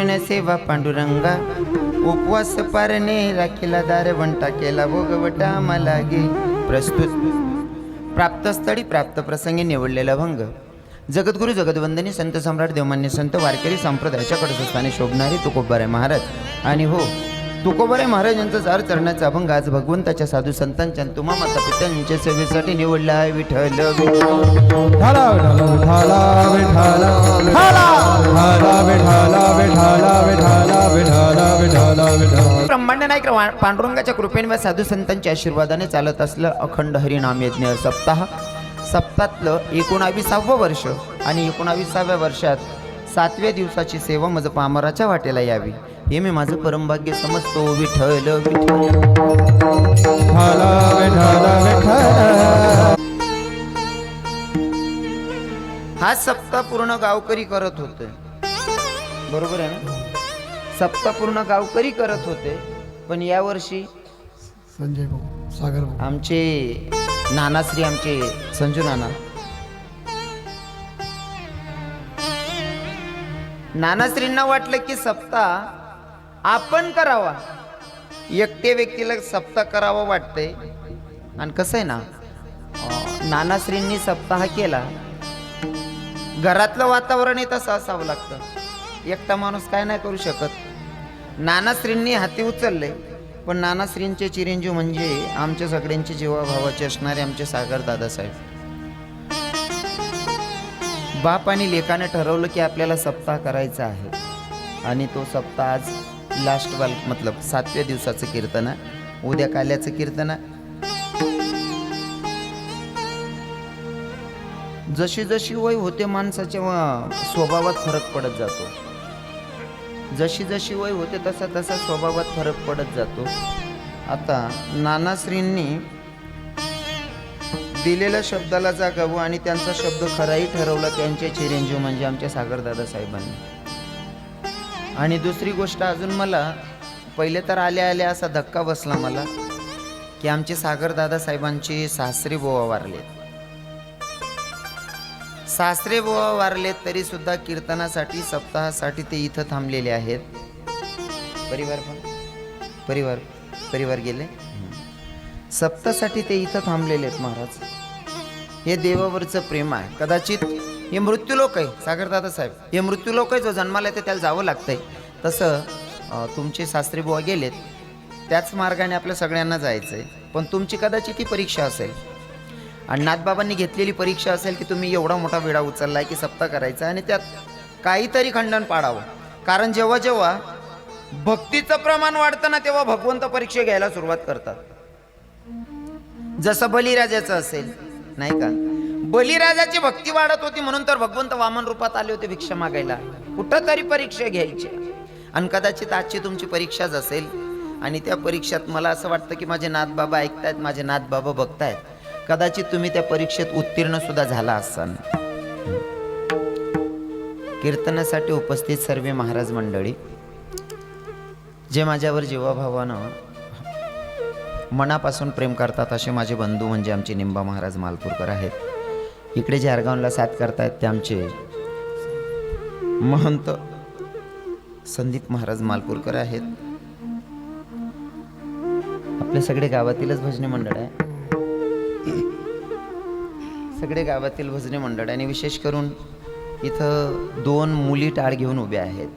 कृष्ण सेवा पांडुरंगा. उपवास पारणे राखीला दार वंटा केला भोगवटा मला गे प्रस्तुत. प्राप्तस्थळी प्राप्त प्रसंगी निवडलेला भंग. जगद्गुरु जगदवंदनी संत सम्राट देवमान्य संत वारकरी संप्रदायाच्या कडस्थानी शोभणारे तुकोबाराय महाराज. आणि हो तुकोबारे महाराज यांचा जार चरणाचा अभंग आज भगवंताच्या साधू संतांच्या तुम्हा माता पित्यांच्या सेवेसाठी निवडला आहे विठ्ठल ब्रह्मांड नाईक पांडुरंगाच्या कृपेने व साधू संतांच्या आशीर्वादाने चालत असलं अखंड हरिनाम यज्ञ सप्ताह सप्तातलं एकोणावीसावं वर्ष आणि एकोणाविसाव्या वर्षात सातव्या दिवसाची सेवा मज पामराच्या वाटेला यावी हे मी माझं परमभाग्य समजतो. विठ्ठल हा सप्ताह पूर्ण गावकरी करत होते. बरोबर आहे ना? सप्ताह पूर्ण गावकरी करत होते. पण यावर्षी संजय भाऊ सागर भाऊ. आमचे नानाश्री आमचे संजू नाना. नानाश्रींना वाटलं की सप्ताह आपण करावा. एकटे व्यक्तीला सप्ताह करावा वाटतंय. आणि कसं आहे ना नानाश्रींनी सप्ताह केला. घरातलं वातावरणही तसं असावं लागतं. एकटा माणूस काय नाही करू शकत. नानाश्रींनी हाती उचलले पण नानाश्रींचे चिरंजीव म्हणजे आमच्या सगळ्यांचे जीवाभावाचे असणारे आमचे सागर दादासाहेब बाप आणि लेखाने ठरवलं की आपल्याला सप्ताह करायचा आहे. आणि तो सप्ताह आज लास्ट वाल मतलब सातव्या दिवसाचं कीर्तन उद्या काल्याचं कीर्तन. जशी जशी वय होते माणसाच्या स्वभावात फरक पडत जातो. जशी जशी वय होते तसा तसा स्वभावात फरक पडत जातो. आता नानाश्रींनी दिलेल्या शब्दाला जागावं आणि त्यांचा शब्द खराही ठरवला त्यांचे चिरंजीव म्हणजे आमच्या सागरदादा साहेबांनी. आणि दुसरी गोष्ट अजून मला पहिले तर आल्या आल्या असा धक्का बसला मला की आमचे सागरदादा साहेबांची सासरी बोवा वारले सासरे बोवा वारले तरी सुद्धा कीर्तनासाठी सप्ताहासाठी ते इथं थांबलेले आहेत. परिवार पण? परिवार परिवार गेले? सप्तासाठी ते इथं थांबलेले आहेत महाराज. हे देवावरचं प्रेम आहे. कदाचित हे मृत्यूलोक आहे सागरदादा साहेब. हे मृत्यू लोक आहे जो जन्माला येते त्याला जावं लागतंय. तसं तुमचे सासरे बुवा गेलेत. त्याच मार्गाने आपल्या सगळ्यांना जायचं आहे पण तुमची कदाचित ही परीक्षा असेल. आणि नाथबाबांनी घेतलेली परीक्षा असेल की तुम्ही एवढा मोठा वेळा उचललाय की सप्ताह करायचा आणि त्यात काहीतरी खंडन पाडावं. कारण जेव्हा जेव्हा भक्तीचं प्रमाण वाढतं ना तेव्हा भगवंत परीक्षा घ्यायला सुरुवात करतात. जसं बलिराजाचं असेल नाही का? बलिराजाची भक्ती वाढत होती म्हणून तर भगवंत वामन रूपात आले होते भिक्षा मागायला. कुठं तरी परीक्षा घ्यायची. आणि कदाचित आजची तुमची परीक्षाच असेल आणि त्या परीक्षेत मला असं वाटतं की माझे नाथबाबा ऐकतायत माझे नाथबाबा बघतायत. कदाचित तुम्ही त्या परीक्षेत उत्तीर्ण सुद्धा झाला असाल. कीर्तनासाठी उपस्थित सर्व महाराज मंडळी जे माझ्यावर जीवाभावानं मनापासून प्रेम करतात असे माझे बंधू म्हणजे आमचे निंबा महाराज मालपूरकर आहेत. इकडे जे आरगावला साथ करतायत ते आमचे महंत संदीप महाराज मालपूरकर आहेत. आपले सगळे गावातीलच भजनी मंडळ आहे. सगळे गावातील भजनी मंडळ आणि विशेष करून इथं दोन मुली टाळ घेऊन उभ्या आहेत.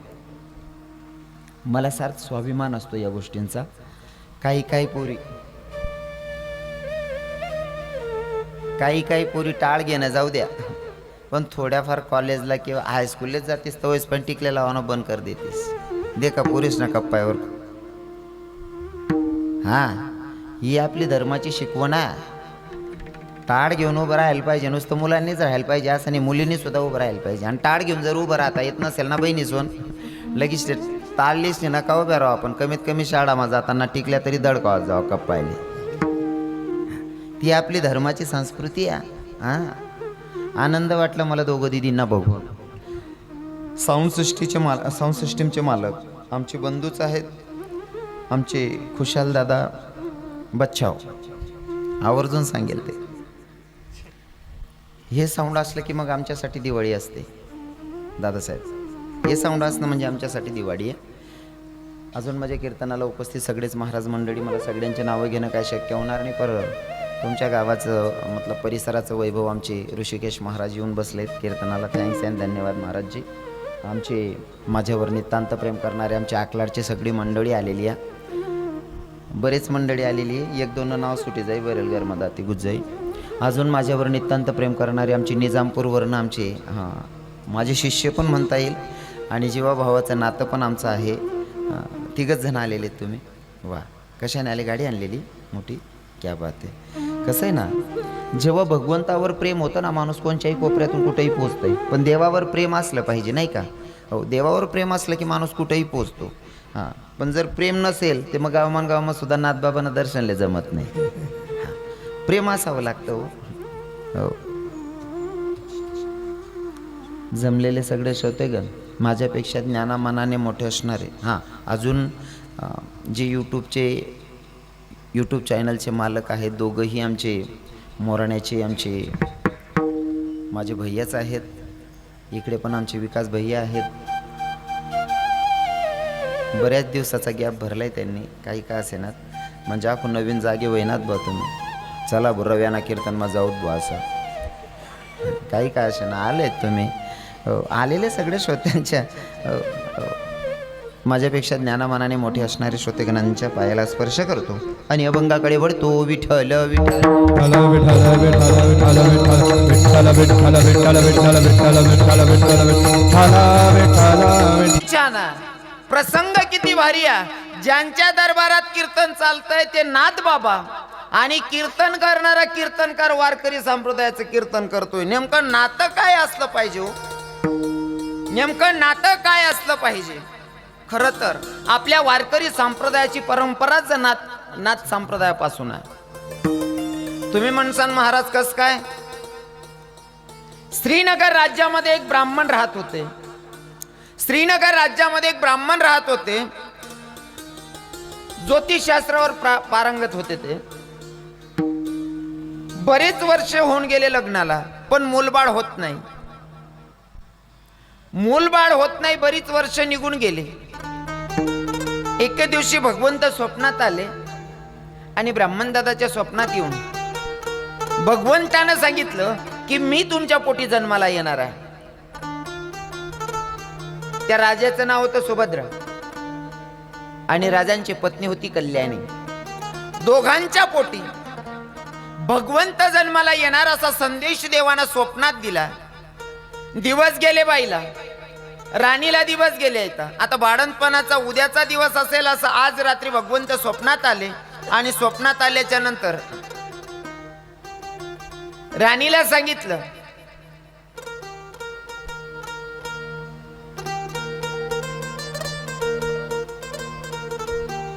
मला सार्थ स्वाभिमान असतो या गोष्टींचा. काही काही पोरी काही काही पोरी टाळ घेणं जाऊ द्या. पण थोड्याफार कॉलेजला किंवा हायस्कूललाच जातेस तवच पण टिकले लावणं बंद कर देतेस. दे का पोरीस ना कप्पावर हां ही आपली धर्माची शिकवण आहे. टाळ घेऊन उभं राहायला पाहिजे. नुसतं मुलांनीच राहायला पाहिजे. असं नाही मुलींनी सुद्धा उभं राहायला पाहिजे. आणि टाळ घेऊन जर उभं राहता येत नसेल ना बहिणी सोन लगेच ते ताळलीच नाही नका उभ्या राहा आपण? कमीत कमी शाळामध्ये जाताना टिकल्या तरी दडकावत जावं कप्पायला. ती आपली धर्माची संस्कृती आहे. हां? आनंद वाटला मला दोघं दिदींना बघून. साऊंडसृष्टीचे माल साऊंड सिस्टीमचे मालक आमचे बंधूच आहेत. आमचे खुशाल दादा बच्छाव आवर्जून सांगेल ते. हे साऊंड असलं की मग आमच्यासाठी दिवाळी असते दादासाहेब. हे साऊंड असणं म्हणजे आमच्यासाठी दिवाळी आहे. अजून माझ्या कीर्तनाला उपस्थित सगळेच महाराज मंडळी मला सगळ्यांची नावं घेणं काय शक्य होणार नाही. पर तुमच्या गावाचं मतलब परिसराचं वैभव आमचे ऋषिकेश महाराज येऊन बसलेत. कीर्तनाला थँक्स अँड धन्यवाद महाराजजी. आमचे माझ्यावर नितांत प्रेम करणारे आमच्या आकलाडची सगळी मंडळी आलेली आहे. बरेच मंडळी आलेली आहे. एक दोन नाव सुटी जाई बरेल गरमदा ती गुज्जाई अजून माझ्यावर नितांत प्रेम करणारे आमचे निजामपूरवरनं आमचे हां माझे शिष्य पण म्हणता येईल. आणि जीवाभावाचं नातं पण आमचं आहे. अं, तिघच जण आलेले आहेत तुम्ही. वा कशाने आले? गाडी आणलेली? मोठी? क्या बात आहे कसं आहे ना जेव्हा भगवंतावर प्रेम होतं ना माणूस कोणत्याही कोपऱ्यातून कुठेही पोचतंय पण देवावर प्रेम असलं पाहिजे नाही का? हो देवावर प्रेम असलं की माणूस कुठेही पोचतो हां पण जर प्रेम नसेल तर मग गावमान गावामध्ये सुद्धा नाथबाबांना दर्शनले जमत नाही. प्रेम असावं लागतं हो. हो. जमलेले सगळे श्रोतेगण माझ्यापेक्षा ज्ञानामानाने मोठे असणारे. हां अजून जे यूट्यूबचे यूट्यूब चॅनलचे मालक आहेत. दोघंही आमचे मोराण्याचे आमचे माझे भैयाच आहेत. इकडे पण आमचे विकास भैया आहेत. बऱ्याच दिवसाचा गॅप भरलाय त्यांनी. काही का असेनात म्हणजे आपण नवीन जागे वहिनात बा तुम्ही. चला बरं रव्याना कीर्तन मा जाऊत बुवा असं. काही का असेना आलेत तुम्ही. हो, आलेले सगळे श्रोत्यांच्या. माझ्यापेक्षा ज्ञानामानाने मोठे असणारे श्रोतेगणांच्या पायाला स्पर्श करतो आणि अभंगाकडे वळतो विठ्ठल प्रसंग किती भारी ज्यांच्या दरबारात कीर्तन चालतंय ते नाथ बाबा आणि कीर्तन करणारा कीर्तनकार वारकरी संप्रदायाचं कीर्तन करतोय नेमकं नातं काय असलं पाहिजे हो नेमकं नातं काय असलं पाहिजे खरं तर आपल्या वारकरी संप्रदायाची परंपराच नाथ नाथ संप्रदायापासून आहे. तुम्ही म्हणसान महाराज कस काय? श्रीनगर राज्यामध्ये एक ब्राह्मण राहत होते. श्रीनगर राज्यामध्ये एक ब्राह्मण राहत होते. ज्योतिषशास्त्रावर प्रा- पारंगत होते ते. बरेच वर्ष होऊन गेले लग्नाला पण मूलबाळ होत नाही. मूलबाळ होत नाही बरीच वर्ष निघून गेले. एके दिवशी भगवंत स्वप्नात आले आणि ब्राह्मणदादाच्या स्वप्नात येऊन भगवंतानं सांगितलं की मी तुमच्या पोटी जन्माला येणार आहे. त्या राजाचं नाव होतं सुभद्रा आणि राजांची पत्नी होती कल्याणी. दोघांच्या पोटी भगवंत जन्माला येणार असा संदेश देवाना स्वप्नात दिला. दिवस गेले बाईला. राणीला दिवस गेले आता आता बाळणपणाचा उद्याचा दिवस असेल असं आज रात्री भगवंत स्वप्नात आले. आणि स्वप्नात आल्याच्यानंतर राणीला सांगितलं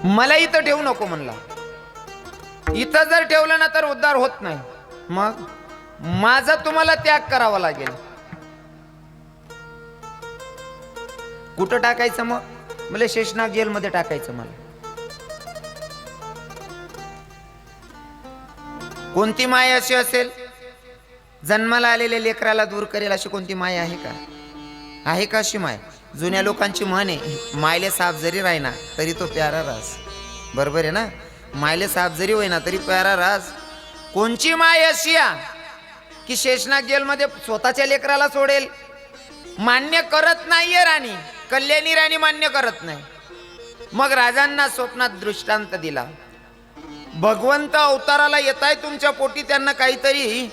मला इथं ठेवू नको म्हणला. इथं जर ठेवलं ना तर उद्धार होत नाही. मग? माझा तुम्हाला त्याग करावा लागेल. कुठं टाकायचं मग? मला शेषनाग जेलमध्ये टाकायचं मला. कोणती माय अशी असेल? जन्माला आलेल्या लेकराला दूर करेल अशी कोणती माय आहे का? आहे का अशी माय? जुन्या लोकांची म्हण आहे मायले साप जरी राहिना तरी तो प्यारा रास. बरोबर आहे ना? मायले साप जरी होईना तरी प्यारा रास. कोणची माय अशी की शेषनाग जेलमध्ये स्वतःच्या लेकराला सोडेल? मान्य करत नाहीये राणी. कल्याणी राणी मान्य करत नाही. मग राजांना स्वप्नात दृष्टांत दिला. भगवंत अवताराला येत आहे तुमच्या पोटी त्यांना काहीतरी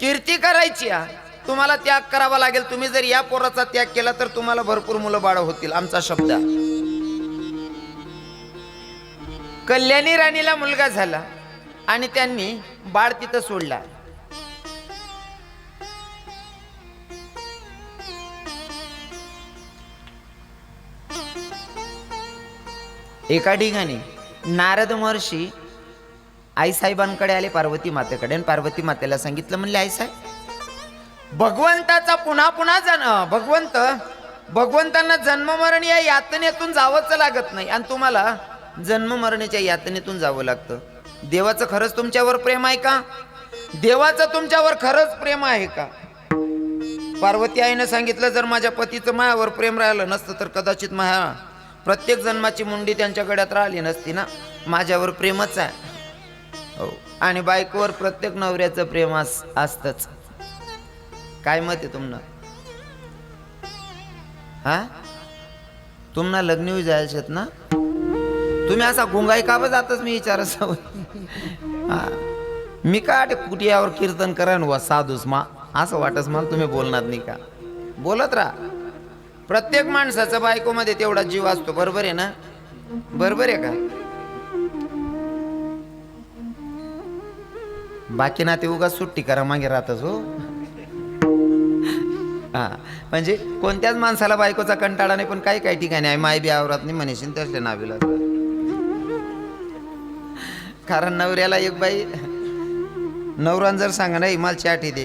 कीर्ती करायची तुम्हाला त्याग करावा लागेल. तुम्ही जर या पोराचा त्याग केला तर तुम्हाला भरपूर मुलं बाळ होतील आमचा शब्द. कल्याणी राणीला मुलगा झाला आणि त्यांनी बाळ तिथं सोडला. एका ठिकाणी नारद महर्षी आईसाहेबांकडे आले पार्वती मातेकडे. आणि पार्वती मातेला सांगितलं म्हणले आईसाहेब भगवंताचा पुन्हा पुन्हा जन भगवंत भगवंतांना जन्ममरण या यातनेतून जावंच लागत नाही. आणि तुम्हाला जन्ममरणीच्या यातनेतून जावं लागतं. देवाचं खरंच तुमच्यावर प्रेम आहे का? देवाचं तुमच्यावर खरंच प्रेम आहे का? पार्वती आईनं सांगितलं जर माझ्या पतीचं मायावर प्रेम राहिलं नसतं तर कदाचित माया प्रत्येक जन्माची मुंडी त्यांच्या गड्यात राहिली नसती ना? माझ्यावर प्रेमच आहे. हो. आणि बायकोवर प्रत्येक नवऱ्याचं प्रेम अस असतंच. काय मत आहे तुमनं? हा? तुम्हाला लग्न होई जायचे ना? तुम्ही असा गुंगाई का जातच मी विचार हा. मी का ते कुटियावर कीर्तन करा वा साधूस मा. असं वाटस मला तुम्ही बोलणार नाही का? बोलत राहा. प्रत्येक माणसाचा बायकोमध्ये तेवढा जीव असतो. बरोबर आहे ना? बरोबर आहे का? बाकी ना ते उगा सुट्टी करा मागे राहतच हो. हा म्हणजे कोणत्याच माणसाला बायकोचा कंटाळा नाही पण काही काही ठिकाणी आहे माय बी आवरात नाही म्हणेशील त्यासले नावीला कारण नवऱ्याला एक बाई नवरान जर सांगा नाही मला चाटी दे.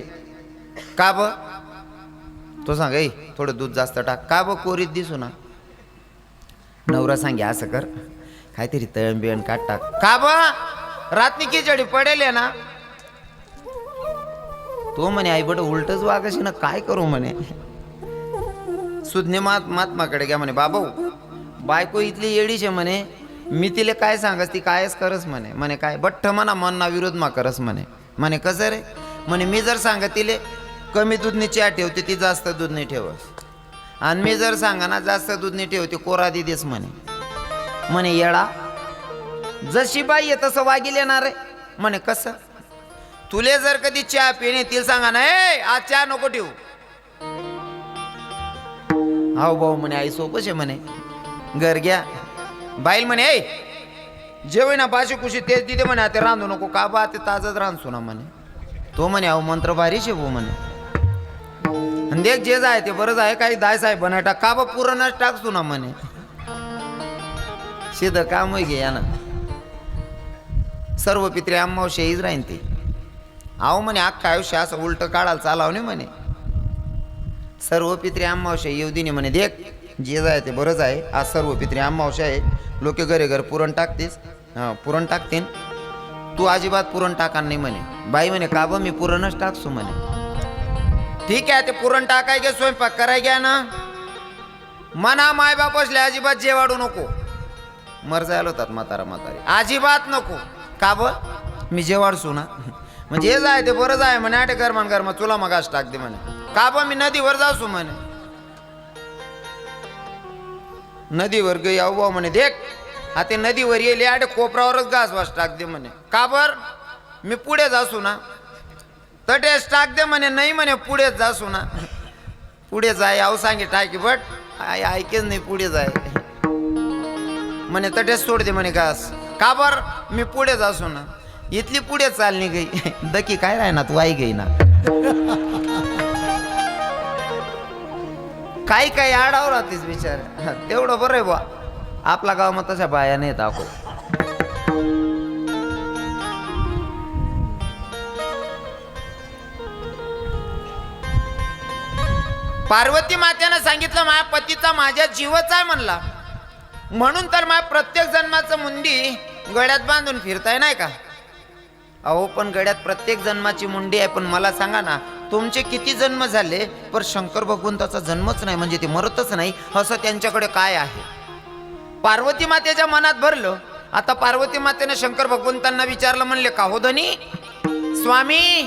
का ब? तो सांग ऐ थोडं दूध जास्त टाक. का बघ कोरीत दिसू ना. नवरा सांगे असं कर काहीतरी तळण बिळण काट टाक. का ब? रात्री खिचडी पडेल आहे ना. तो म्हणे आई बट उलटच वागाशी ना काय करू म्हणे? सुज्ञ मात महात्माकडे घ्या म्हणे बाबा बायको इथली येडीच आहे म्हणे मी तिला काय सांगस ती कायच करस म्हणे. म्हणे काय? बठ्ठ म्हणा मन विरोध मा करस म्हणे. म्हणे कसं रे? म्हणे मी जर सांगा तिले कमी दूधनी चहा ठेवते ती जास्त दूध नाही ठेवस. आणि मी जर सांगा ना जास्त दूध नाही ठेवते कोरा दिदेस म्हणे. म्हणे येडा जशी बाई आहे तसं वागील येणार आहे. म्हणे कसं? तुले जर कधी चहा पिणे तिला सांगा ना ए आज चहा नको ठेवू. हाव भाऊ म्हणे आई सोपच आहे म्हणे. घर घ्या. बाईल म्हणे ऐ जेवण ना बाशी कुशी तेच तिथे म्हणे ते रांधू नको का बा ते ताजच रांधसू ना म्हणे. तो म्हणे अहो मंत्र भारीच आहे भाऊ म्हणे. धंदे देख जे जाय ते बरंच आहे काही दाय साहेब बनाय टाक का बा पुरणच टाकसू ना म्हणे. शिद काम घे या ना सर्व पित्रे आम्हा हीच राहीन ते. अहो म्हणे अख्खा आयुष्य असं उलट काढायला चालाव नाही म्हणे. सर्व पित्रे अमावस्या येऊ दिने म्हणे. देख जे जाय ते बरंच आहे आज सर्व पित्रे अमावस्या आहे लोक घरे घर पुरण टाकतेस. हां पुरण टाकतेन. तू अजिबात पुरण टाका नाही म्हणे. बाई म्हणे का बं मी पुरणच टाकसू म्हणे. ठीक आहे ते पुरण टाकाय की स्वयंपाक कराय घ्या ना. मना माय बाप असले अजिबात जेवाडू नको. मरजायला होतात म्हातारा म्हातारी. अजिबात नको. का ब? मी जेवाडसू ना. म्हणजे हे जाय ते बरंच आहे म्हणे आठ गरमान गरमा चुला मग आज टाक दे म्हणे. का ब? मी नदीवर जासू म्हणे. नदीवर गे याऊ बा म्हणे देख. हा ते नदीवर येईल आठ कोपरावरच घास वास टाकते म्हणे. का बर? मी पुढे जासू ना. तटेस टाक दे म्हणे नाही म्हणे पुढेच जा ना पुढे जाय आऊ सांगे टाकी बट आय ऐकेच नाही पुढे जाय. म्हणे तटेच सोड दे म्हणे घास. का बर? मी पुढे जा ना इथली पुढे चालली गई दकी काय राय ना तू आई गई ना काही काही आडावर राहतेस बिचार. तेवढं बरं आहे बा आपला गाव मग तशा बाया नाही दाखव पार्वती मात्यानं सांगितलं माझ्या पतीचा माझ्या जीवच आहे म्हणला. म्हणून तर माझ्या प्रत्येक जन्माचं मुंडी गळ्यात बांधून फिरताय नाही का? अहो पण गड्यात प्रत्येक जन्माची मुंडी आहे पण मला सांगा ना तुमचे किती जन्म झाले? पण शंकर भगवंताचा जन्मच नाही म्हणजे ते मरतच नाही असं त्यांच्याकडे काय आहे? पार्वती मातेच्या मनात भरलं. आता पार्वती मातेने शंकर भगवंतांना विचारलं म्हणले का हो धनी? स्वामी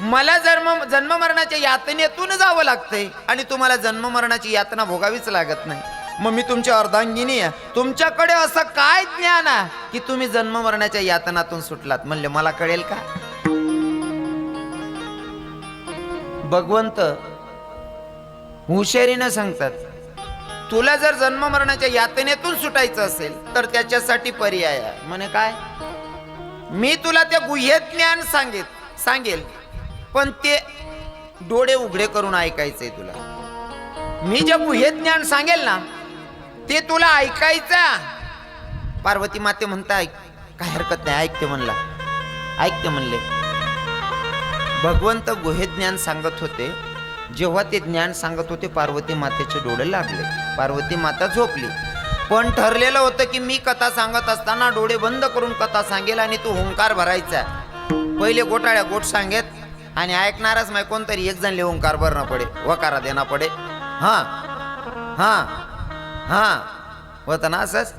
मला जन्म जन्म मरणाच्या यातनेतून जावं लागतंय आणि तुम्हाला जन्म मरणाची यातना भोगावीच लागत नाही. मग मी तुमच्या अर्धांगिनी आहे. तुमच्याकडे असं काय ज्ञान आहे की तुम्ही जन्म मरणाच्या यातनातून सुटलात? म्हणले मला कळेल का? भगवंत हुशारीनं सांगतात तुला जर जन्म मरणाच्या यातनेतून सुटायचं असेल तर त्याच्यासाठी पर्याय आहे. म्हणे काय? मी तुला त्या गुह्य ज्ञान सांगेल सांगेल. पण ते डोळे उघडे करून ऐकायचंय तुला. मी जे गुह्य ज्ञान सांगेल ना ते तुला ऐकायचा. पार्वती माते म्हणता ऐक काय हरकत नाही ऐकते म्हणला. ऐकते म्हणले. भगवंत गुहे ज्ञान सांगत होते. जेव्हा ते ज्ञान सांगत होते पार्वती मातेचे डोळे लागले. पार्वती माता झोपली. पण ठरलेलं होतं की मी कथा सांगत असताना डोळे बंद करून कथा सांगेल आणि तू हुंकार भरायचा. पहिले गोटाळ्या गोट सांगेत. आणि ऐकणारच नाही कोणतरी एक जण ओंकार भरणं पडे वकारा देणं पडे. हां हां हां. होतं ना असंच?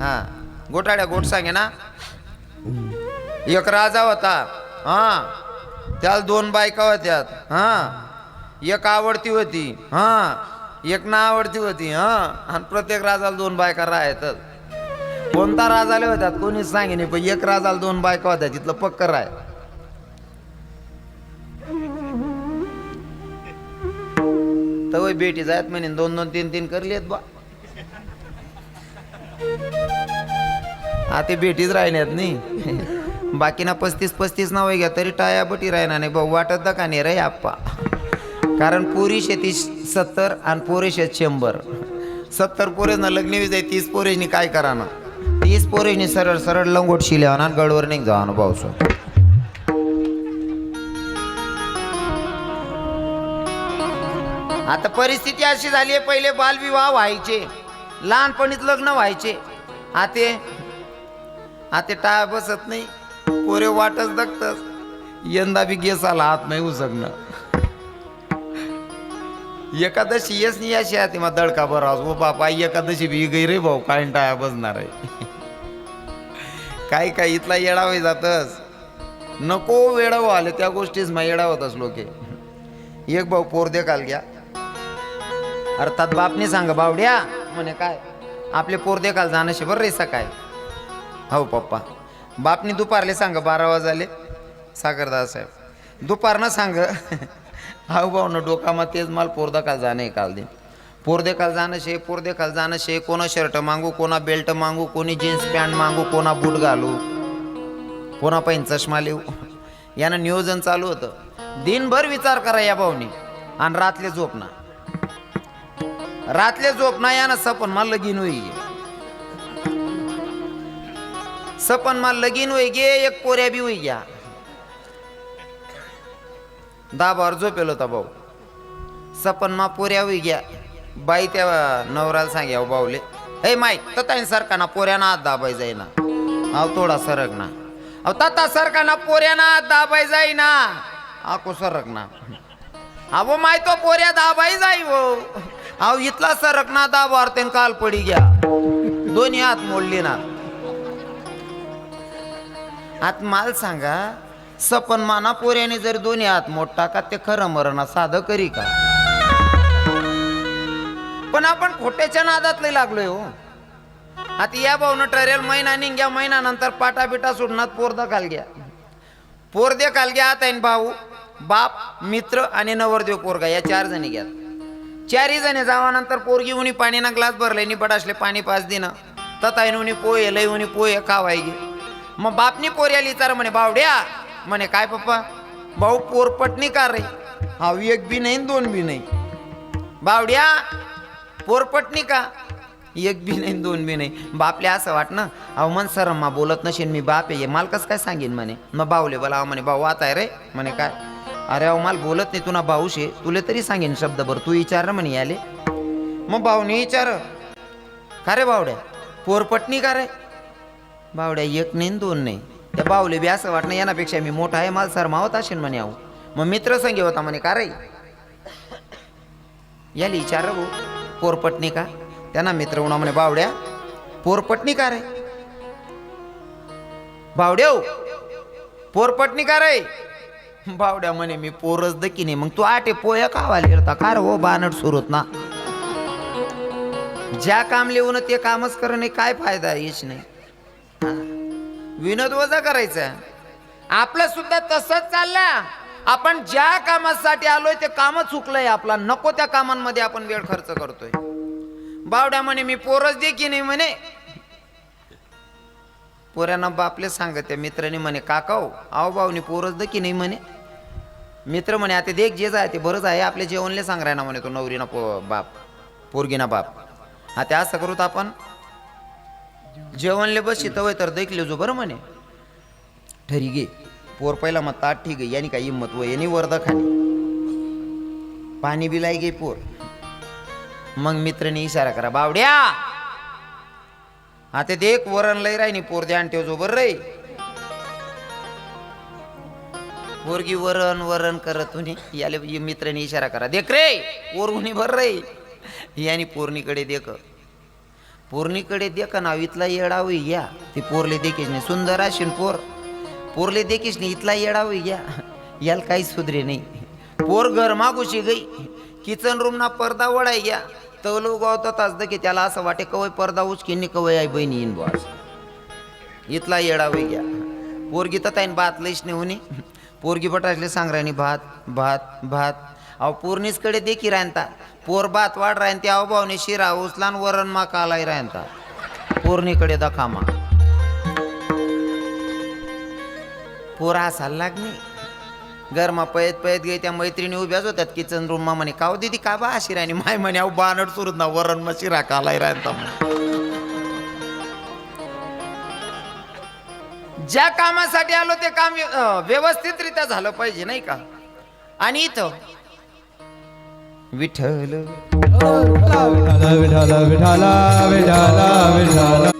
हां. गोटाड्या गोट सांगे ना. एक राजा होता. हां. त्याला दोन बायका होत्यात हां. एक आवडती होती. हां. एक ना आवडती होती. हां. आणि प्रत्येक राजाला दोन बायका राहतात कोणता राजाले होत्यात? कोणीच सांगे नाही पण एक राजाला दोन बायका होत्या तिथलं पक्क राय. तवय बेटी जायत म्हणे दोन दोन तीन तीन करली आहेत बा. आता बेटीच राहिल्यात नाही बाकीना पस्तीस पस्तीस नाव घ्या तरी टाया बटी राहणार नाही भाऊ वाटत का नाही रे आप्पा. कारण पोरी शेती सत्तर आणि पोरे शेत शंभर. सत्तर पोरेजना लग्न विजय आहे तीस पोरेशनी काय करा ना तीस पोरेशनी सरळ सरळ लंगोट शिल्या ना गडवर नाही जावा ना भाऊ आता परिस्थिती अशी झाली आहे पहिले बालविवाह व्हायचे लहानपणीच लग्न व्हायचे. आते आते टाळ बसत नाही पोरे वाटच दगतच. यंदा बी गेस आला हात नाही उसगणं एकादशी येस नाही अशी आते मग दडका बरा ओ बापा एकादशी बी गई रे भाऊ काय टाळ्या बसणार आहे. काय काय इथला येडावे जातस नको वेडावं आले त्या गोष्टीच मग येडावतच लोके. एक भाऊ पोर दे काल घ्या. अर्थात बापने सांग बावड्या. म्हणे काय? आपले पोरदे काल जाणं बरं रे सकाळ. हो पप्पा. बापनी दुपारले सांग बारा वाजाले. सागरदास साहेब दुपारनं सांग. हाऊ भाऊ न डोकामा तेच माल पोरदा काल जाणे काल दे पोरदे काल जाणं शे पोरदे काल जाणं शे कोणा शर्ट मागू कोणा बेल्ट मागू कोणी जीन्स पॅन्ट मागू कोणा बूट घालू. कोणा पैन चष्मा लिहू. यानं नियोजन चालू होतं. दिनभर विचार करा या भाऊनी. आणि रातले झोपना रातले झोप नाही ना सपन मा लगीन होई सपन मा लगीन होई गे एक पोऱ्या बी होई घ्या दाबावर झोपेल होता भाऊ. सपन मा पोऱ्या होई घ्या बाई त्या नवऱ्याला सांग्या हो बाऊले हे माय तताईन सरकाना पोऱ्याना हात दाबाय जाईना. अहो थोडा सरक ना अहो तता सरकाना पोऱ्याना हात दाबाय जाईना. आको सरक ना अहो माय तो पोऱ्या दाबाई जाई भाऊ अहो इथला सरक ना दाबावर काल पडी घ्या. दोन्ही हात मोडली ना. आत माल सांगा सपन माना पोऱ्याने जर दोन्ही हात मोठा का ते खरं मरणा साधं करी का? पण आपण खोट्याच्या नादात लय लागलोय हो. आता या भाऊन ठरेल महिना निघ्या महिना नंतर पाटा बिटा सुटणार पोरदा काल घ्या पोरदे काल घ्या आता आहे भाऊ बाप मित्र आणि नवरदेव पोरगा या चार जणी घ्या. चारही जणी जावानंतर पोरगी उनी पाणीना ग्लास भरले निपट असले पाणी पाच दिन. तताईन उनी पोहे लय उनी पोहे खावाय गे मग बापनी पोर्याला विचार म्हणे बावड्या. म्हणे काय पप्पा? भाऊ पोरपटणी का रे? हा एक बी नाही दोन बी नाही. बावड्या पोरपटणी का? एक बी नाही दोन बी नाही. बापले असं वाट ना अहो मन सर मा बोलत नसेन मी बाप आहे. माल कसं काय सांगेन? म्हणे. मग बावले बोला अहो म्हणे भाऊ आता आहे रे. म्हणे काय? अरे अहो माल बोलत नाही तुला भाऊ शे तुले तरी सांगेन शब्दभर. तू विचार म्हणे याले. मग भाऊने विचार. का रे बावड्या पोरपटणी का रे? बावड्या एक नाही दोन नाही. त्या बावले बी असं वाटणं यानापेक्षा मी मोठा आहे माल सर मावत असेल म्हणे अहो. मग मित्र संगे होता म्हणे का रे? याले विचार भाऊ. पोरपटणी का? त्यांना मित्र उणा म्हणे बावड्या पोरपटणी का रे? बावड्या हो. पोरपटणी का रे? बावड्या म्हणे मी पोरच दकी नाही. मग तू आटे पोया का वाले होता का हो बानट सुरत ना? ज्या काम लिहून ते कामच करणे काय फायदा येच नाही. विनोद वजा करायचा. आपलं सुद्धा तसंच चाललं आपण ज्या कामासाठी आलोय ते काम चुकलंय. आपला नको त्या कामांमध्ये आपण वेळ खर्च करतोय. बावड्या म्हणे मी पोरच दे की नाही म्हणे? पोऱ्यांना बापले सांगत मित्राने म्हणे काकाओ आहो भाऊनी पोरच द की नाही म्हणे? मित्र म्हणे आता देख जे जाय ते बरंच आहे आपल्या जेवणले सांग ना म्हणे तो नवरीना पो बाप पोरगीना बाप. हा ते असं करूत आपण जेवणले बस शितवय तर देखले जो बरं म्हणे. ठरी गे पोर पहिला मग ताट ठीक आहे यानी काय हिंमत व यांनी वर्ध खाणे पाणी बिलाय गे पोर. मग मित्राने इशारा करा बावड्या! आता देख वरण लय राही पोर ध्यान ठेव जोबर रे. पोरगी वरण वरण करत उनी याले मित्राने इशारा करा. देख रे पोरगुनी भर रे. यानी पोरणीकडे देख. पोरणीकडे देख ना इथला येडावी घ्या. ती पोरले देखीच नाही सुंदर असेल पोर. पोरले देखीच नाही इथला येडावी घ्या. याला काहीच सुधरे नाही. पोर घर मागूशी गई. किचन रूम ना पडदा वडाय घ्या. तवल उगवतात दे की त्याला असं वाटे कवय पडदा उचकीनी कवय आई बहिणी येईन बॉस इथला येडावी घ्या. पोरगी तर ताईन भात लईच नाही होणे. पोरगी बटासले सांगरायनी भात भात भात. अहो पोरणीचकडे देखी राहता पोर भात वाढ राहीन अहो अभावने शिरा उचलान वरण मा कालाय राहता पोरणीकडे दखामा पोरा असायला लागणे गरमा पयत पयत गे त्या मैत्रिणी उभ्याच होत्यात किचन रूममा म्हणे काव दिदी का बा अशी राणी माय म्हणे अहो बानड सुरत ना वरण मशी राखालाय कालाय राहता ज्या कामासाठी आलो ते काम व्यवस्थितरित्या झालं पाहिजे नाही का? आणि इथं विठ्ठल. विठाला विठाला विठाला विठाला